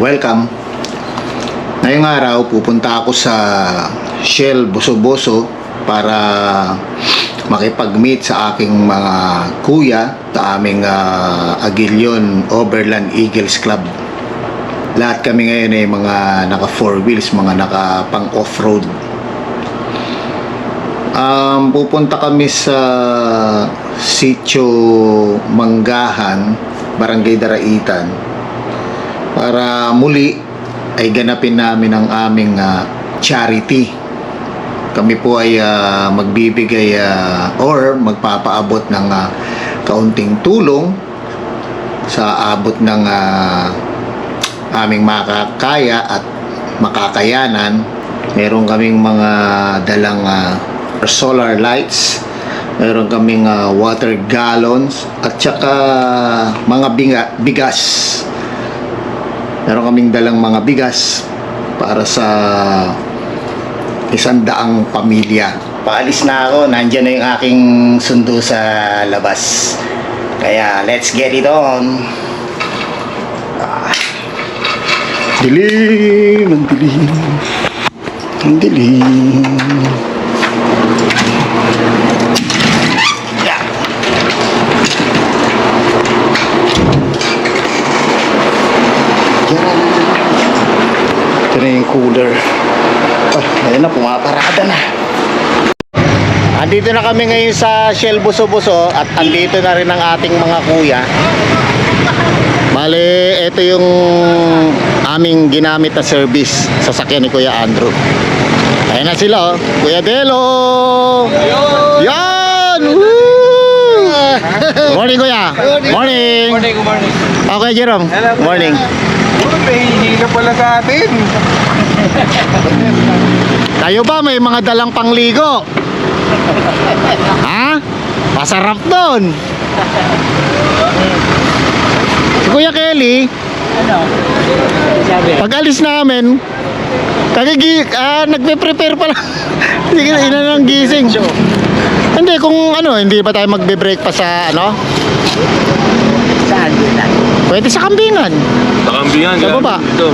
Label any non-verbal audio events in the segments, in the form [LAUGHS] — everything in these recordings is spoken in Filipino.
welcome. Ngayong araw, pupunta ako sa Shell Boso-Boso para makipag-meet sa aking mga kuya sa aming ah, Aguilion Overland Eagles Club. Lahat kami ngayon ay mga naka four wheels, mga naka pang off-road. Um, pupunta kami sa Sitio Manggahan, Barangay Daraitan para muli ay ganapin namin ang aming ah, charity. Kami po ay ah, magbibigay ah, or magpapaabot ng ah, kaunting tulong sa abot ng ah, aming makakaya at makakayanan. Meron kaming mga dalang ah, solar lights, meron kaming ah, water gallons at saka mga bigas. Meron kaming dalang mga bigas para sa isang daang pamilya. Paalis na ako, nandyan na yung aking sundo sa labas. Kaya let's get it on. Ah. Dilim, ang dilim. Ang dilim. Yeah. Yan. Ito na yung cooler. Ah, ayun na, pumaparada na. Andito na kami ngayon sa Shell Buso-Buso at andito na rin ang ating mga kuya. Bale, ito yung aming ginamit na service sa sakyan ni Kuya Andrew. Ayan na sila, oh. Kuya Delo! Yan! Woo! [LAUGHS] Morning, Kuya! Morning! Morning, good morning. Okay, Jerome. Hello, Kuya. Morning. Uy, may hindi ka pala sa atin. [LAUGHS] Kayo ba may mga dalang pangligo? ha? Masarap doon. Si Kuya Kelly, Ano? Sabi? pag alis namin, kagigi, ah, nagpe-prepare pa lang. [LAUGHS] Hindi ka ina ng gising. Hindi, kung ano, hindi ba tayo magbe-break pa sa ano? Saan yun na? Pwede sa kambingan. Sa kambingan. Sa baba. Dito.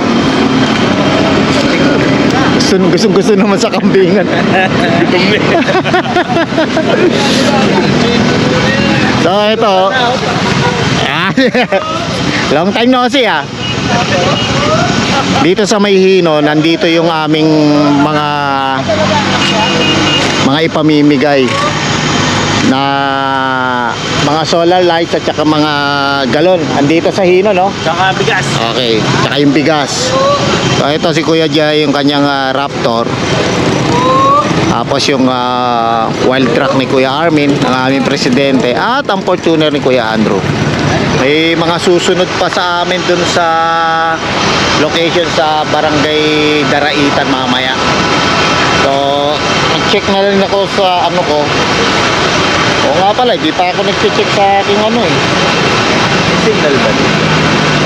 Gusto, gusto, gusto naman sa kambingan. [LAUGHS] so, ito. Ah, [LAUGHS] Long time no see ah. Dito sa Mayhino, nandito yung aming mga mga ipamimigay na mga solar lights at saka mga galon. Andito sa Hino, no? Saka bigas. Okay, tsaka yung bigas. So, ito si Kuya Jay, yung kanyang ah, Raptor. Tapos yung ah, wild truck ni Kuya Armin, ang aming presidente. At ang Fortuner ni Kuya Andrew. May mga susunod pa sa amin dun sa location sa Barangay Daraitan mamaya. So, check na rin ako sa ano ko. Oo nga pala, di pa ako nag-check sa aking ano eh. Signal ba?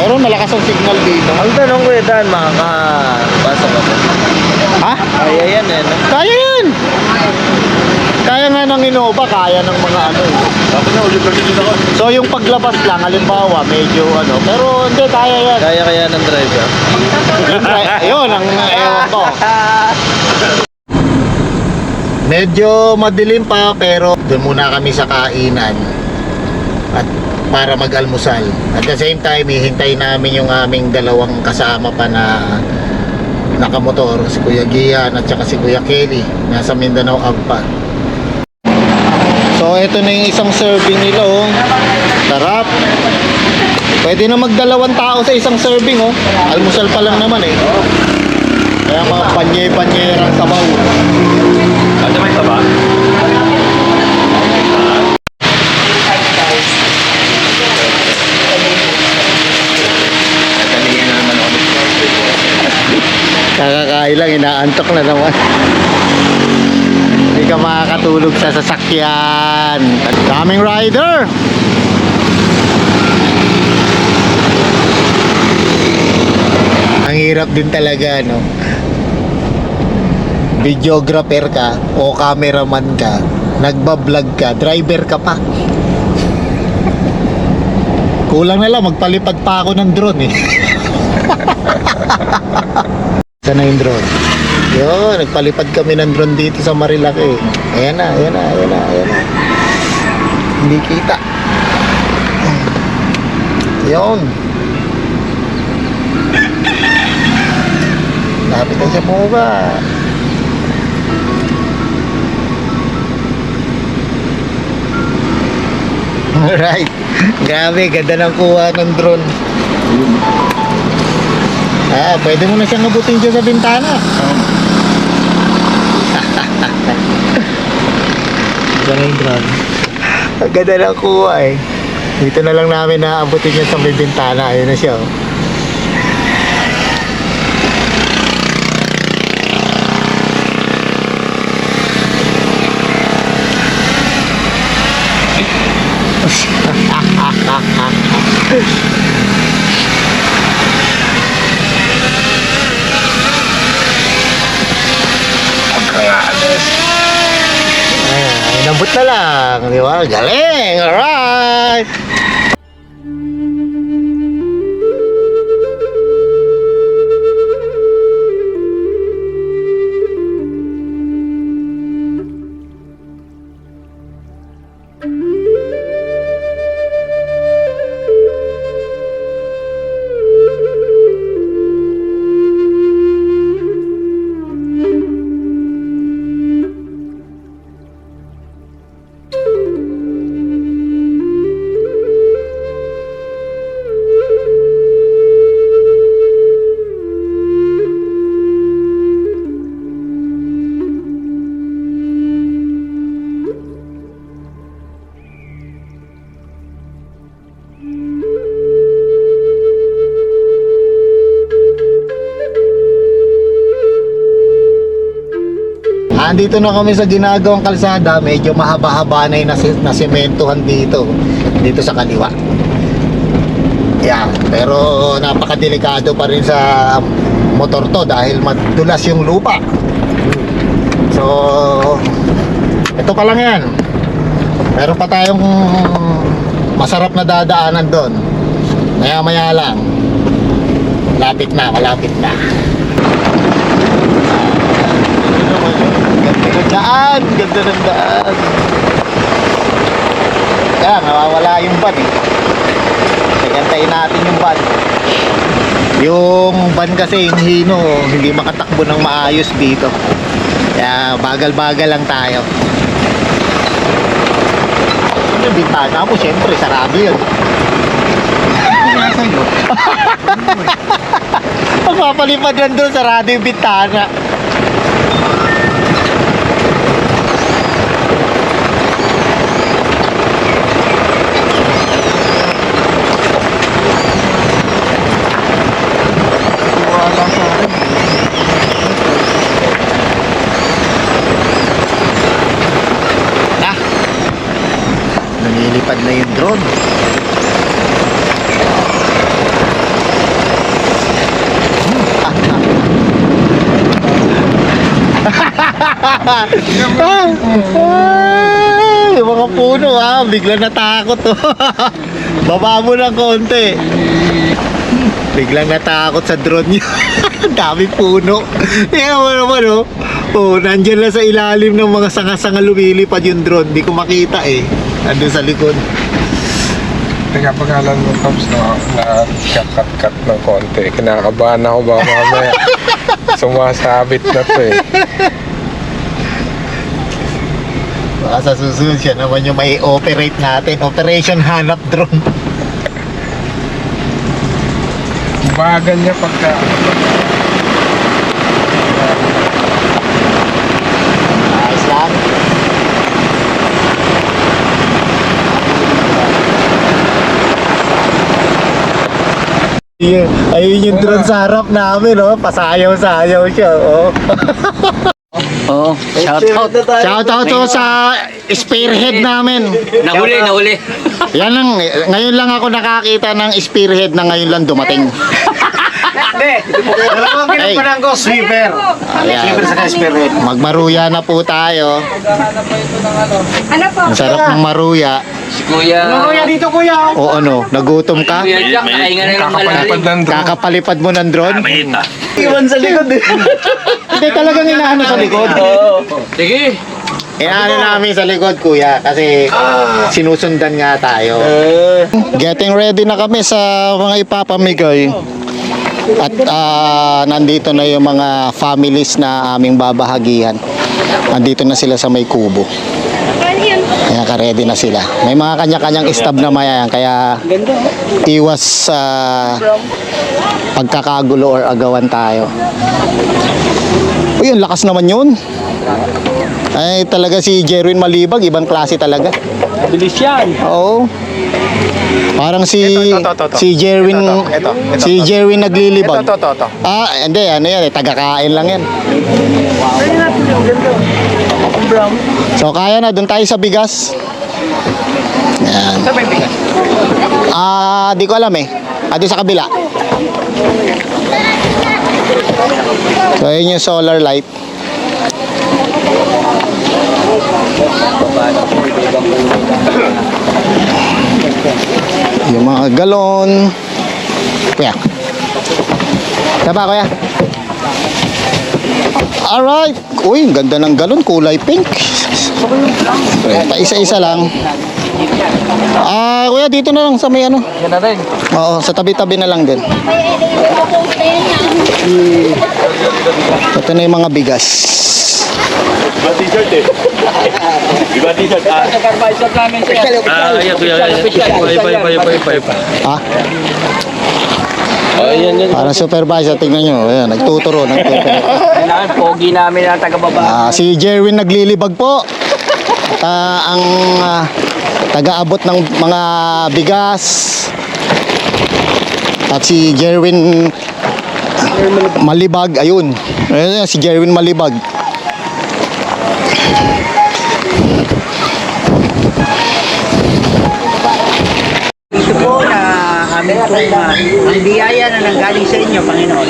Pero malakas ang signal dito. Ang tanong ko yun, Dan, makakapasok ako. Ha? Kaya yan eh, no? Kaya yan! Kaya nga ng Innova, kaya ng mga ano eh. Ako na, ulit ulit ako. So yung paglabas lang, halimbawa, medyo ano, pero hindi, kaya yan. Kaya kaya ng driver. Ayun, ang ewan ko. Medyo madilim pa, pero doon muna kami sa kainan. At para mag-almusal. At the same time, hihintay namin yung aming dalawang kasama pa na nakamotor, si Kuya Gian at saka si Kuya Kelly, nasa Mindanao Agpa. So, ito na yung isang serving nila, oh. Sarap. Pwede na magdalawang tao sa isang serving, oh. Almusal pa lang naman, eh. Kaya mga panye-panyerang sabaw. Ano may taba? Natalihan na naman ako. Kakakain lang, inaantok na naman. Hindi ka makakatulog sa sasakyan. Daming rider. Ang hirap din talaga, no? Videographer ka o cameraman ka, nagbablog ka, driver ka pa. Kulang na lang, magpalipad pa ako ng drone eh. [LAUGHS] Saan na yung drone? Yun, nagpalipad kami ng drone dito sa Marilaki. Ayan na, ayan na, ayan na, ayan na. Hindi kita. Yun. Lapit na siya bumaba. Alright. Grabe, ganda ng kuha ng drone. Ah, pwede mo na siyang abutin dyan sa bintana. [LAUGHS] Diyan yung drone. Ang ganda ng kuha eh. Dito na lang namin naaabutin yan sa may bintana. Ayun na siya. oh. Ay, inabot na lang. Di ba? Galing! Alright! Andito na kami sa ginagawang kalsada, medyo mahaba-haba na yung nasi- nasimentohan dito, dito sa kaliwa. Yeah, pero napakadelikado pa rin sa motor to dahil madulas yung lupa. So, ito pa lang yan. Meron pa tayong masarap na dadaanan doon. Maya-maya lang. Malapit na, malapit na. Ganda ng daan, ganda ng daan. Kaya nawawala yung van eh. Nagantayin natin yung van. Yung van kasi yung hino, hindi makatakbo ng maayos dito. Kaya bagal-bagal lang tayo. Yung bintana mo, syempre, sarado yun. [LAUGHS] Magpapalipad lang doon, sarado yung bintana. Wala sa akin. Na. Nanilipad na yung drone. Ay, yung mga puno ha, bigla natakot oh. [LAUGHS] Baba mo ng konti. Biglang natakot sa drone niya. [LAUGHS] Dami puno. Tingnan mo naman, oh. Oh, nandyan lang sa ilalim ng mga sanga-sanga lumilipad yung drone. Di ko makita eh. Nandun sa likod. Teka, pangalan mo, Toms, na, na kakat-kat ng konti. Kinakabahan ako baka mamaya. [LAUGHS] Sumasabit na to eh. Baka sa susunod siya naman yung may operate natin. Operation Hanap Drone. Bagal niya pagka... Ayos lang. Ayun, ayun yung drone sa harap namin, oh. Pasayaw-sayaw siya, oh. [LAUGHS] Oo, shout out. Shout out to sa spearhead namin. Nahuli, nahuli. Yan lang, ngayon lang ako nakakita ng spearhead na ngayon lang dumating. Dalawang Hey. kinukunan ko, sweeper. Ayan. Sweeper sa spearhead. Magmaruya na po tayo. Ano po? Ang sarap ng maruya. Si Kuya. O ano, nagutom ka? Kuya Jack, na ng Kakapalipad malalim. ng drone. Kakapalipad mo ng drone? Mainit ah. Iwan sa likod eh. [LAUGHS] Hindi talagang inaano sa likod. [LAUGHS] Oo. Sige. Inaano namin sa likod, kuya, kasi sinusundan nga tayo. Getting ready na kami sa mga ipapamigay. At ah, nandito na yung mga families na aming babahagihan. Nandito na sila sa may kubo. Kaya ka-ready na sila. May mga kanya-kanyang stab na mayan, kaya iwas sa pagkakagulo or agawan tayo. Uy, ang lakas naman yun. Ay, talaga si Jerwin Malibag, ibang klase talaga. Bilis yan. Oo. Parang si Ito, ito, ito, ito. si Jerwin Ito, ito, ito, si ito. Jerwin naglilibag. Ito, ito, ito. Ah, hindi ano yan, eh, taga-kain lang yan. So kaya na, doon tayo sa bigas. Yan. Saan ba yung bigas? Ah, di ko alam eh. Ah, doon sa kabila. So, yun yung solar light. Yung mga galon. Kuya. Taba, kuya. Alright. Uy, ang ganda ng galon. Kulay pink. Pa isa-isa lang. Ah, kuya, dito na lang sa may ano. Yan na rin. Oo, sa tabi-tabi na lang din. Ito na yung mga bigas. Iba t-shirt eh. Iba t-shirt ah. Ah, ayan, kuya. Iba, iba, iba, iba, iba, iba. Ha? Oh, yan yan. Para supervisor, tingnan nyo. Ayan, nagtuturo, nagtuturo. Kailangan pogi namin ang taga-baba. Ah, si Jerwin naglilibag po. At ah, ang ah, taga-abot ng mga bigas. At si Jerwin Malibag, ayun. Ayun, si Jerwin Malibag. Ito po uh, ang biyaya na nanggaling sa inyo, Panginoon.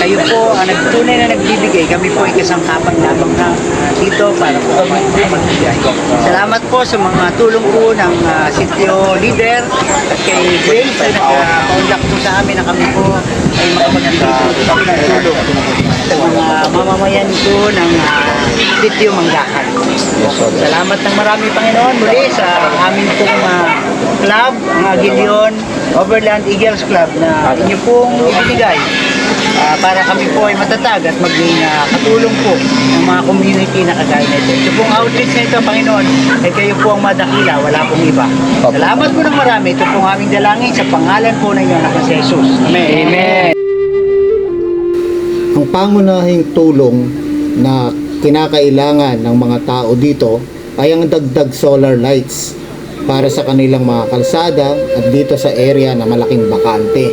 Kayo po ang nagtunay na nagbibigay. Kami po ay kasangkapan lamang na dito para po kami magbigay. Salamat po sa mga tulong po ng uh, sitio leader at kay Grace na nagpa-conduct po sa amin na kami po ay ng tulong sa mga mamamayan po ng uh, sitio Manggakan. Salamat ng marami Panginoon muli sa amin pong uh, club, ang Agilion Overland Eagles Club na inyo pong ibinigay ah, para kami po ay matatag at maging ah, katulong po ng mga community na kagaya nito. Ito pong outreach na ito, Panginoon, ay kayo po ang madakila, wala pong iba. Salamat po ng marami. Ito pong aming dalangin sa pangalan po ng inyong anak na si Jesus. Amen. Amen. ang pangunahing tulong na kinakailangan ng mga tao dito ay ang dagdag solar lights para sa kanilang mga kalsada at dito sa area na malaking bakante.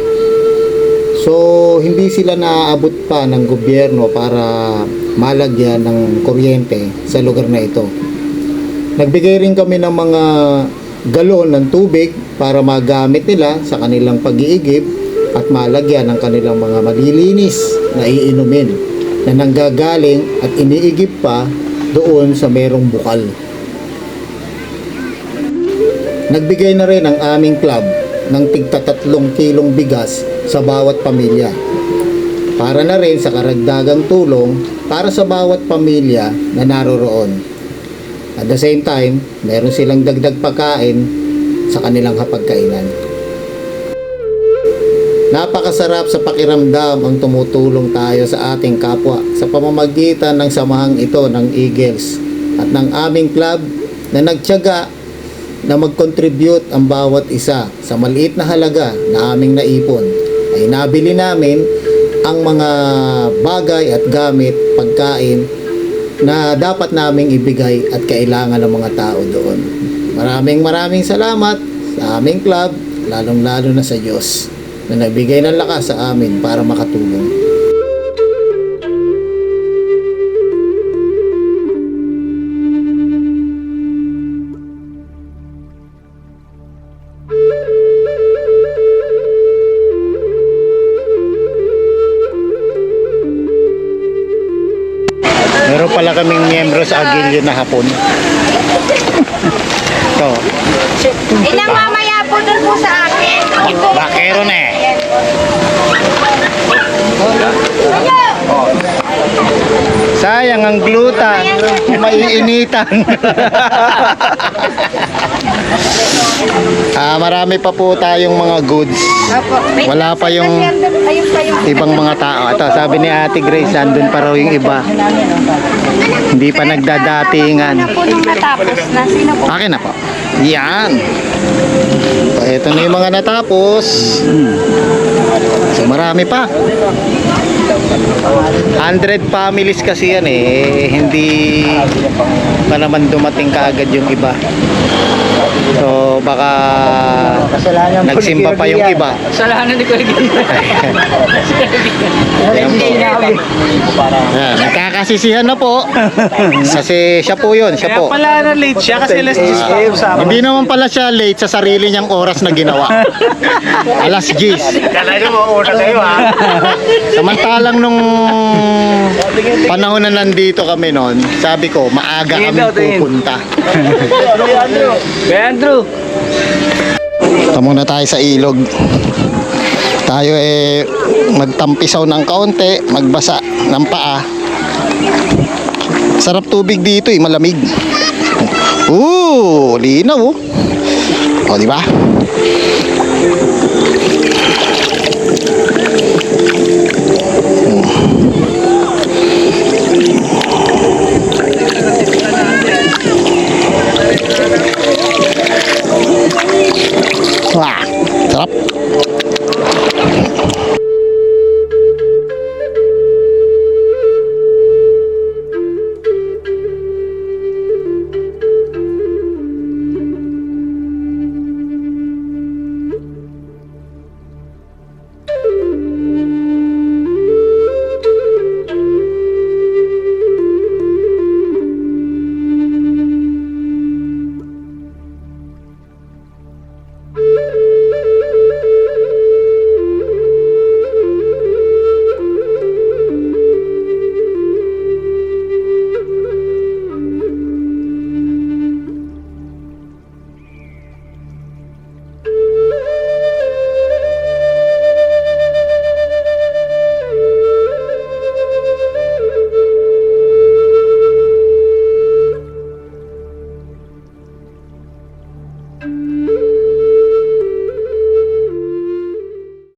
So, hindi sila naaabot pa ng gobyerno para malagyan ng kuryente sa lugar na ito. Nagbigay rin kami ng mga galon ng tubig para magamit nila sa kanilang pag-iigib at malagyan ng kanilang mga malilinis na iinumin na nanggagaling at iniigib pa doon sa merong bukal. Nagbigay na rin ang aming club ng tigta tatlong kilong bigas sa bawat pamilya. Para na rin sa karagdagang tulong para sa bawat pamilya na naroroon. At the same time, meron silang dagdag pagkain sa kanilang hapagkainan. Napakasarap sa pakiramdam ang tumutulong tayo sa ating kapwa sa pamamagitan ng samahang ito ng Eagles at ng aming club na nagtyaga na mag-contribute ang bawat isa sa maliit na halaga na aming naipon ay nabili namin ang mga bagay at gamit, pagkain na dapat naming ibigay at kailangan ng mga tao doon. Maraming maraming salamat sa aming club, lalong lalo na sa Diyos na nagbigay ng lakas sa amin para makatulong. Agilio na hapon. so, [LAUGHS] Ilang mamaya po dun po sa akin. Bakero na eh. Sayang ang glutan. Maiinitan. [LAUGHS] ah, marami pa po tayong mga goods. Wala pa yung... ibang mga tao. Ito, sabi ni Ate Grace, andun pa raw yung iba. Hindi pa nagdadatingan. Akin na po. Yan. So, ito na yung mga natapos. So, marami pa. 100 families kasi yan eh. Hindi pa naman dumating kaagad yung iba. So, baka Kasalanan nagsimba pa yung iba. Kasalanan ni Kuya. Ayan, nagkakasisihan na po. Kasi siya po yun, siya po. Pala na late siya kasi alas 10 pa. Hindi naman pala siya late sa sarili niyang oras na ginawa. [LAUGHS] Alas 10. Kala nyo mauna kayo ha. [LAUGHS] Samantalang nung panahon na nandito kami noon, sabi ko, maaga kami pupunta. Kuya Andrew. Ito muna tayo sa ilog. Tayo eh magtampisaw ng kaunti, magbasa ng paa. Sarap tubig dito eh, malamig. Ooh, linaw oh. O, di ba? Wah,